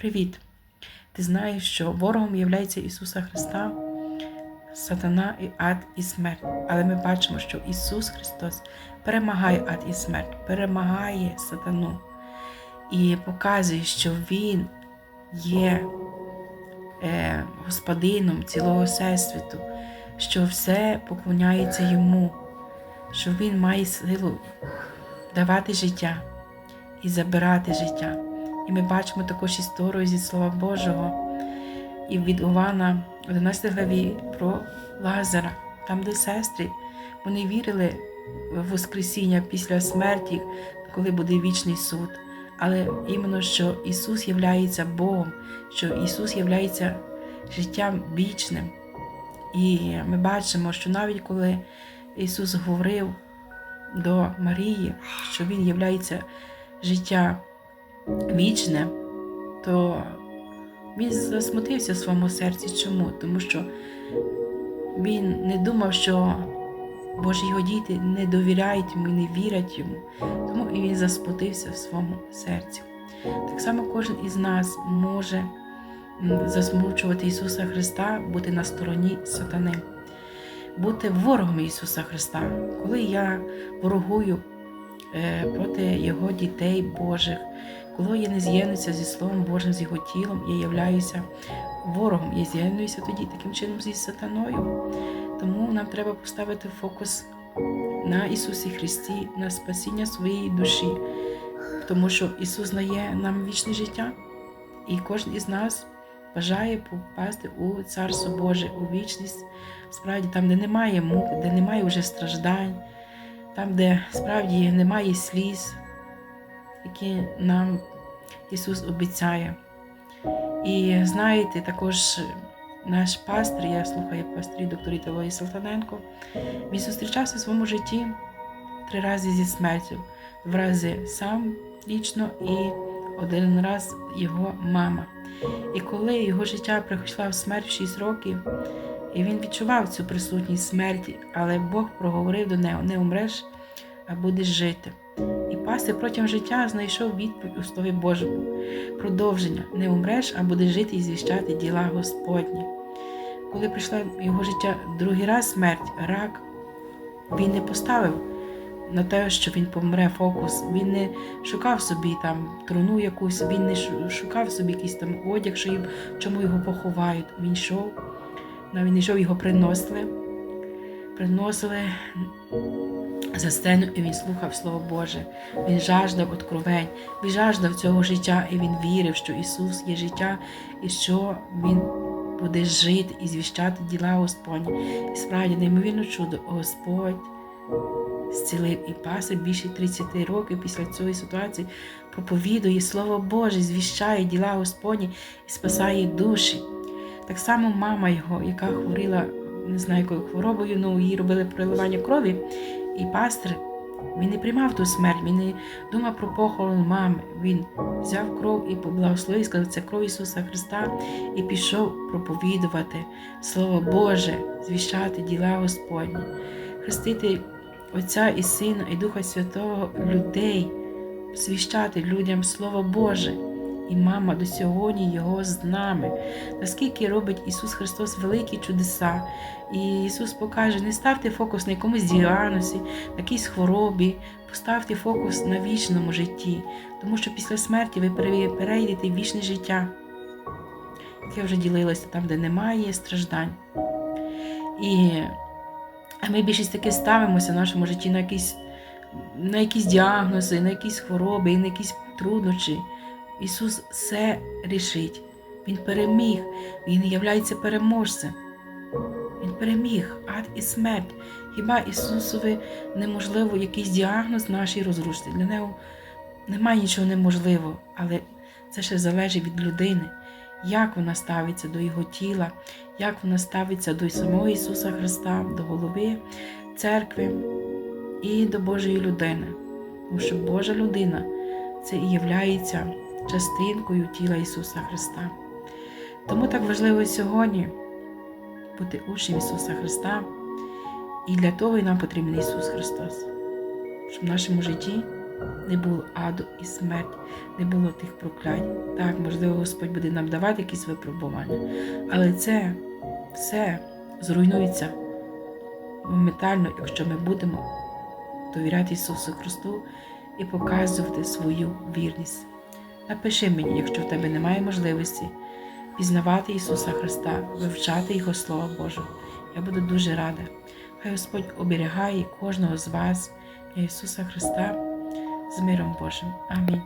Привіт! Ти знаєш, що ворогом є Ісуса Христа, сатана і ад і смерть. Але ми бачимо, що Ісус Христос перемагає ад і смерть, перемагає сатану і показує, що Він є е, господином цілого всесвіту, що все поклоняється Йому, що Він має силу давати життя і забирати життя. І ми бачимо також історію зі Слова Божого і від Івана, 11 главі про Лазара, там, де сестри, вони вірили в Воскресіння після смерті, коли буде вічний суд. Але іменно що Ісус є Богом, що Ісус є життям вічним. І ми бачимо, що навіть коли Ісус говорив до Марії, що Він є життя вічне, то він засмутився в своєму серці. Чому? Тому що він не думав, що Божі його діти не довіряють йому і не вірять йому, тому і він засмутився в своєму серці. Так само кожен із нас може засмучувати Ісуса Христа, бути на стороні сатани, бути ворогом Ісуса Христа. Коли я ворогую е, проти Його дітей Божих, коли я не з'єднуюся зі Словом Божим, з його тілом, я являюся ворогом, я з'єднуюся тоді таким чином зі сатаною. Тому нам треба поставити фокус на Ісусі Христі, на спасіння своєї душі, тому що Ісус дає нам вічне життя, і кожен із нас бажає попасти у Царство Боже, у вічність, справді там, де немає мук, де немає вже страждань, там, де справді немає сліз які нам Ісус обіцяє. І знаєте, також наш пастир, я слухаю пастирі докторі Талої Салтаненко, він зустрічався в своєму житті три рази зі смертю, два рази сам лічно і один раз його мама. І коли його життя прийшла в смерть в 6 років, і він відчував цю присутність смерті, але Бог проговорив до нього: не умреш, а будеш жити. Пастир протягом життя знайшов відповідь у Слові Божому. Продовження не умреш, а будеш жити і звіщати діла Господні. Коли прийшла його життя другий раз смерть, рак, він не поставив на те, що він помре фокус, він не шукав собі там труну якусь, він не шукав собі якийсь там одяг, що їм, чому його поховають. Він йшов, він йшов, його приносили, приносили за сцену, і він слухав Слово Боже. Він жаждав откровень, він жаждав цього життя, і він вірив, що Ісус є життя, і що Він буде жити і звіщати діла Господні. І справді, неймовірно чудо, Господь зцілив і паси більше 30 років після цієї ситуації проповідує Слово Боже, звіщає діла Господні і спасає душі. Так само мама його, яка хворіла, не знаю, якою хворобою, ну їй робили проливання крові, і пастир він не приймав ту смерть, він не думав про похорон мами. Він взяв кров і поблагословив, сказав, це кров Ісуса Христа, і пішов проповідувати Слово Боже, звіщати діла Господні, хрестити Отця і Сина, і Духа Святого людей, звіщати людям Слово Боже і мама до сьогодні Його з нами. Наскільки робить Ісус Христос великі чудеса. І Ісус покаже, не ставте фокус на якомусь діагнозі, на якійсь хворобі, поставте фокус на вічному житті, тому що після смерті ви перейдете в вічне життя, яке вже ділилося там, де немає страждань. І ми більшість таки ставимося в нашому житті на якісь на якісь діагнози, на якісь хвороби, на якісь труднощі. Ісус все рішить. Він переміг, Він являється переможцем. Він переміг ад і смерть. Хіба Ісусові неможливо якийсь діагноз нашій розрушити? Для нього немає нічого неможливого, але це ще залежить від людини, як вона ставиться до Його тіла, як вона ставиться до самого Ісуса Христа, до голови церкви і до Божої людини. Тому що Божа людина це і являється частинкою тіла Ісуса Христа. Тому так важливо сьогодні бути учнем Ісуса Христа, і для того і нам потрібен Ісус Христос, щоб в нашому житті не було аду і смерті, не було тих проклять. Так, можливо, Господь буде нам давати якісь випробування, але це все зруйнується моментально, якщо ми будемо довіряти Ісусу Христу і показувати свою вірність. Напиши мені, якщо в тебе немає можливості пізнавати Ісуса Христа, вивчати Його Слово Боже. Я буду дуже рада. Хай Господь оберігає кожного з вас, Ісуса Христа, з миром Божим. Амінь.